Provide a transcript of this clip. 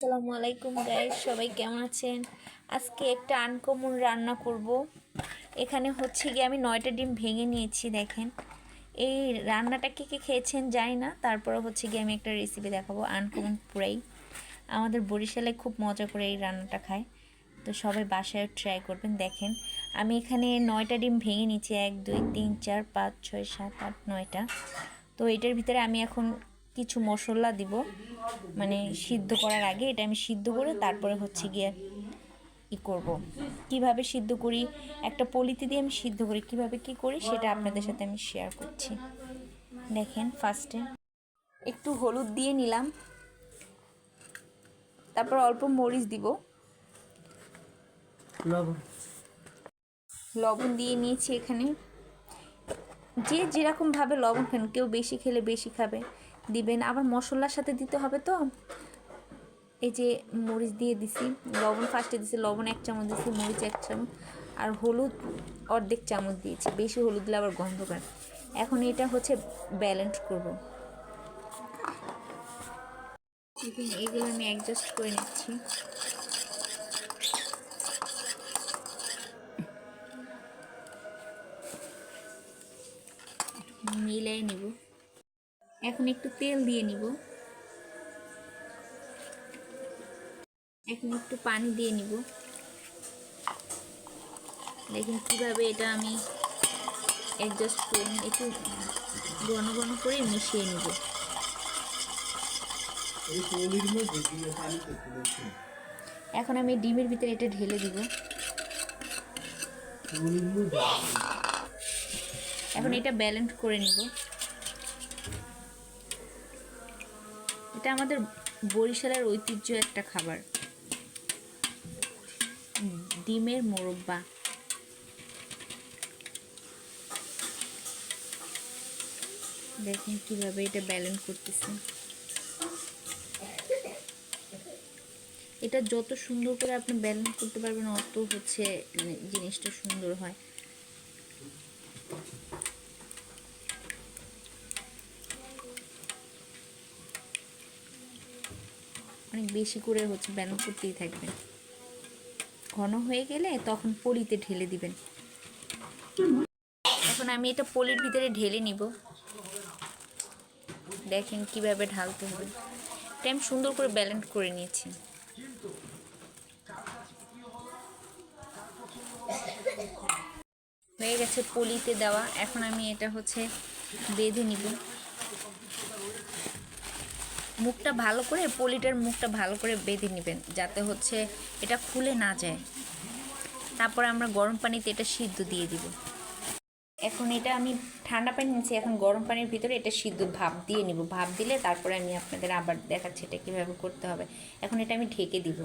আসসালামু আলাইকুম গাইস সবাই কেমন আছেন? আজকে একটা আনকমন রান্না করব। এখানে হচ্ছে গিয়ে আমি নয়টা ডিম ভেঙে নিয়েছি, দেখেন। এই রান্নাটা কে কে খেয়েছেন জানি না, তারপরে হচ্ছে গিয়ে আমি একটা রেসিপি দেখাবো আনকমন পুরাই। আমাদের বরিশালে খুব মজা করে এই রান্নাটা খায়। তো সবাই বাসায় ট্রাই করবেন, দেখেন। আমি এখানে নয়টা ডিম ভেঙে নিয়েছি, এক, দুই, তিন, চার, পাঁচ, ছয়, সাত, আট, নয়টা। তো এটার ভিতরে আমি এখন কিছু মশলা দিব মানে সিদ্ধ করার আগে এটা আমি সিদ্ধ করে তারপরে হচ্ছে গিয়ে ই করব। কীভাবে সিদ্ধ করি একটা পলিতে দিয়ে আমি সিদ্ধ করি কীভাবে কি করি সেটা আপনাদের সাথে আমি শেয়ার করছি। দেখেন ফার্স্টে একটু হলুদ দিয়ে নিলাম তারপর অল্প মরিচ দিব। লবণ। লবণ দিয়ে নিয়েছি এখানে। যে যেরকমভাবে লবণ খান কেউ বেশি খেলে বেশি খাবে। দিবেন, আবার মশলার সাথে দিতে হবে তো। এই যে মরিচ দিয়ে দিছি, লবণ ফার্স্টে দিছি, লবণ এক চামচ দিছি, মরিচ এক চামচ, আর হলুদ অর্ধেক চামচ দিয়েছি, বেশি হলুদ দিলে আবার গন্ধ পায়। এখন এটা হচ্ছে ব্যালেন্স করব। এগুলো আমি অ্যাডজাস্ট করে নিচ্ছি। মিলাই নিব। এখন একটু তেল দিয়ে নিব। এখন একটু পানি দিয়ে নিব। দেখুন কীভাবে এটা আমি অ্যাডজাস্ট করে একটু ঘন ঘন করে মিশিয়ে নিব। এখন আমি ডিমের ভিতরে এটা ঢেলে দিব। এখন এটা ব্যালেন্স করে নিব। এটা আমাদের বরিশালের ঐতিহ্য একটা খাবার। ডিমের মোরব্বা। দেখুন কীভাবে এটা ব্যালেন্স করতেছি। এটা যত সুন্দর করে আপনি ব্যালেন্স করতে পারবেন, অত হচ্ছে মানে জিনিসটা সুন্দর হয়। অনেক বেশি করে হচ্ছে ব্যালেন্স করতেই থাকবেন। ঘন হয়ে গেলে তখন পলিতে ঢেলে দিবেন। এখন আমি এটা পলির ভিতরে ঢেলে নিব। দেখেন কীভাবে ঢালতে হবে। এটা আমি সুন্দর করে ব্যালেন্স করে নিয়েছি। হয়ে গেছে পলিতে দেওয়া। এখন আমি এটা হচ্ছে বেঁধে নিব। মুখটা ভালো করে, পলিটার মুখটা ভালো করে বেঁধে নেবেন, যাতে হচ্ছে এটা খুলে না যায়। তারপরে আমরা গরম পানিতে এটা সিদ্ধ দিয়ে দিব। এখন এটা আমি ঠান্ডা পানি নিচ্ছি এখন গরম পানির ভিতরে এটা সিদ্ধ ভাপ দিয়ে নিব। ভাপ দিলে তারপরে আমি আপনাদের আবার দেখাচ্ছি এটা কীভাবে করতে হবে। এখন এটা আমি ঢেকে দিব।